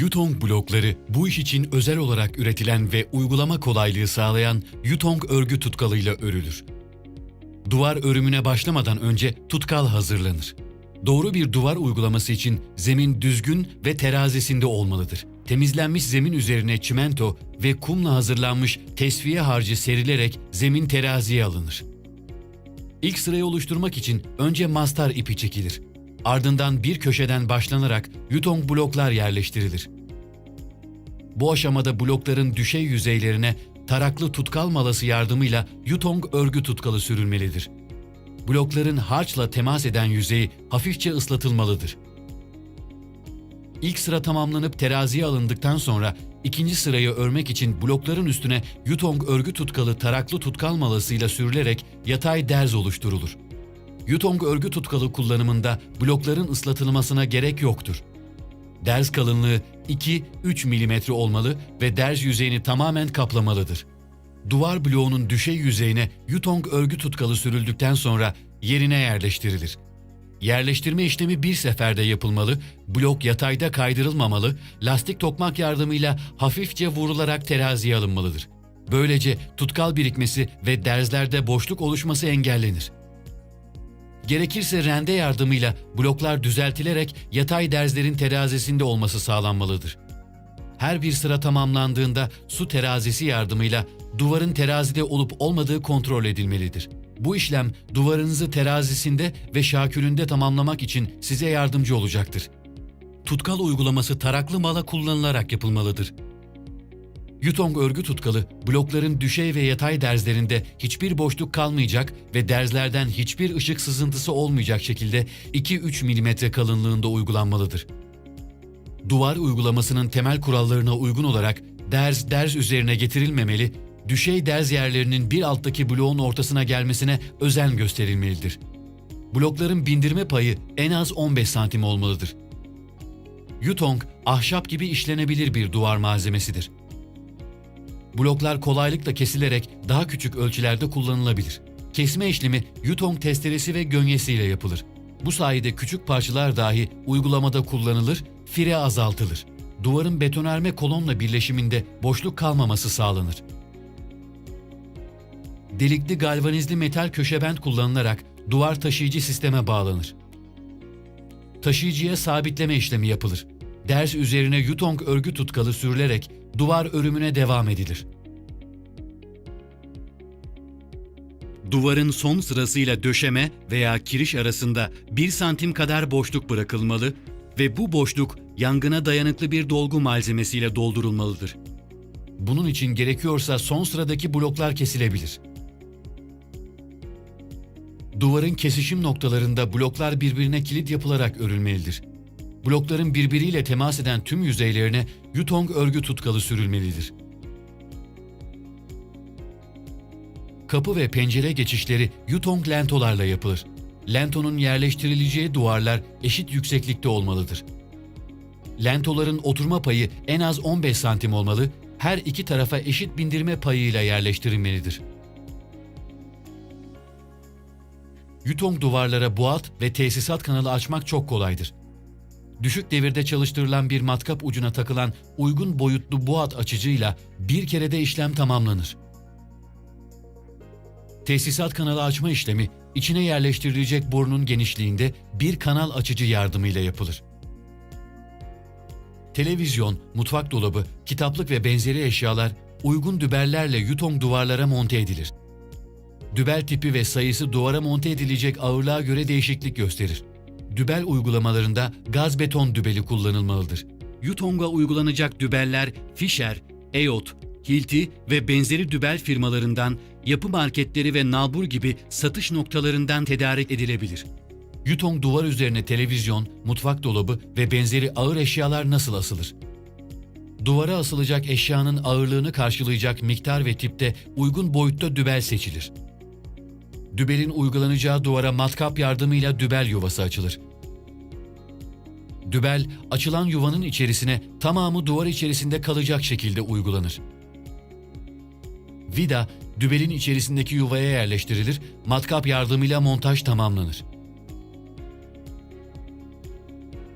Yutong blokları bu iş için özel olarak üretilen ve uygulama kolaylığı sağlayan Yutong örgü tutkalıyla örülür. Duvar örümüne başlamadan önce tutkal hazırlanır. Doğru bir duvar uygulaması için zemin düzgün ve terazisinde olmalıdır. Temizlenmiş zemin üzerine çimento ve kumla hazırlanmış tesviye harcı serilerek zemin teraziye alınır. İlk sırayı oluşturmak için önce mastar ipi çekilir. Ardından bir köşeden başlanarak yutong bloklar yerleştirilir. Bu aşamada blokların düşey yüzeylerine taraklı tutkal malası yardımıyla yutong örgü tutkalı sürülmelidir. Blokların harçla temas eden yüzeyi hafifçe ıslatılmalıdır. İlk sıra tamamlanıp teraziye alındıktan sonra ikinci sırayı örmek için blokların üstüne yutong örgü tutkalı taraklı tutkal malasıyla sürülerek yatay derz oluşturulur. Yutong örgü tutkalı kullanımında blokların ıslatılmasına gerek yoktur. Derz kalınlığı 2-3 mm olmalı ve derz yüzeyini tamamen kaplamalıdır. Duvar bloğunun düşey yüzeyine yutong örgü tutkalı sürüldükten sonra yerine yerleştirilir. Yerleştirme işlemi bir seferde yapılmalı, blok yatayda kaydırılmamalı, lastik tokmak yardımıyla hafifçe vurularak teraziye alınmalıdır. Böylece tutkal birikmesi ve derzlerde boşluk oluşması engellenir. Gerekirse rende yardımıyla bloklar düzeltilerek yatay derzlerin terazisinde olması sağlanmalıdır. Her bir sıra tamamlandığında su terazisi yardımıyla duvarın terazide olup olmadığı kontrol edilmelidir. Bu işlem duvarınızı terazisinde ve şakülünde tamamlamak için size yardımcı olacaktır. Tutkal uygulaması taraklı mala kullanılarak yapılmalıdır. Yutong örgü tutkalı blokların düşey ve yatay derzlerinde hiçbir boşluk kalmayacak ve derzlerden hiçbir ışık sızıntısı olmayacak şekilde 2-3 mm kalınlığında uygulanmalıdır. Duvar uygulamasının temel kurallarına uygun olarak derz derz üzerine getirilmemeli, düşey derz yerlerinin bir alttaki bloğun ortasına gelmesine özen gösterilmelidir. Blokların bindirme payı en az 15 santim olmalıdır. Yutong, ahşap gibi işlenebilir bir duvar malzemesidir. Bloklar kolaylıkla kesilerek daha küçük ölçülerde kullanılabilir. Kesme işlemi Yutong testeresi ve gönyesiyle yapılır. Bu sayede küçük parçalar dahi uygulamada kullanılır, fire azaltılır. Duvarın betonarme kolonla birleşiminde boşluk kalmaması sağlanır. Delikli galvanizli metal köşebent kullanılarak duvar taşıyıcı sisteme bağlanır. Taşıyıcıya sabitleme işlemi yapılır. Ders üzerine yutong örgü tutkalı sürülerek duvar örümüne devam edilir. Duvarın son sırasıyla döşeme veya kiriş arasında 1 santim kadar boşluk bırakılmalı ve bu boşluk yangına dayanıklı bir dolgu malzemesiyle doldurulmalıdır. Bunun için gerekiyorsa son sıradaki bloklar kesilebilir. Duvarın kesişim noktalarında bloklar birbirine kilit yapılarak örülmelidir. Blokların birbiriyle temas eden tüm yüzeylerine yutong örgü tutkalı sürülmelidir. Kapı ve pencere geçişleri yutong lentolarla yapılır. Lentonun yerleştirileceği duvarlar eşit yükseklikte olmalıdır. Lentoların oturma payı en az 15 santim olmalı, her iki tarafa eşit bindirme payıyla yerleştirilmelidir. Yutong duvarlara buat ve tesisat kanalı açmak çok kolaydır. Düşük devirde çalıştırılan bir matkap ucuna takılan uygun boyutlu buat açıcıyla bir kerede işlem tamamlanır. Tesisat kanalı açma işlemi içine yerleştirilecek borunun genişliğinde bir kanal açıcı yardımıyla yapılır. Televizyon, mutfak dolabı, kitaplık ve benzeri eşyalar uygun dübellerle yutong duvarlara monte edilir. Dübel tipi ve sayısı duvara monte edilecek ağırlığa göre değişiklik gösterir. Dübel uygulamalarında gaz beton dübeli kullanılmalıdır. Yutong'a uygulanacak dübeller Fisher, Eyot, Hilti ve benzeri dübel firmalarından, yapı marketleri ve nalbur gibi satış noktalarından tedarik edilebilir. Yutong duvar üzerine televizyon, mutfak dolabı ve benzeri ağır eşyalar nasıl asılır? Duvara asılacak eşyanın ağırlığını karşılayacak miktar ve tipte uygun boyutta dübel seçilir. Dübelin uygulanacağı duvara matkap yardımıyla dübel yuvası açılır. Dübel, açılan yuvanın içerisine tamamı duvar içerisinde kalacak şekilde uygulanır. Vida, dübelin içerisindeki yuvaya yerleştirilir, matkap yardımıyla montaj tamamlanır.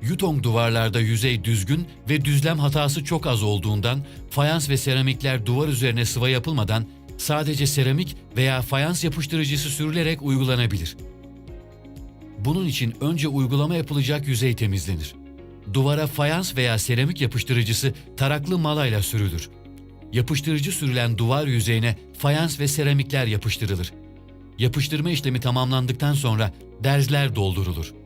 Yutong duvarlarda yüzey düzgün ve düzlem hatası çok az olduğundan fayans ve seramikler duvar üzerine sıva yapılmadan sadece seramik veya fayans yapıştırıcısı sürülerek uygulanabilir. Bunun için önce uygulama yapılacak yüzey temizlenir. Duvara fayans veya seramik yapıştırıcısı taraklı malayla sürülür. Yapıştırıcı sürülen duvar yüzeyine fayans ve seramikler yapıştırılır. Yapıştırma işlemi tamamlandıktan sonra derzler doldurulur.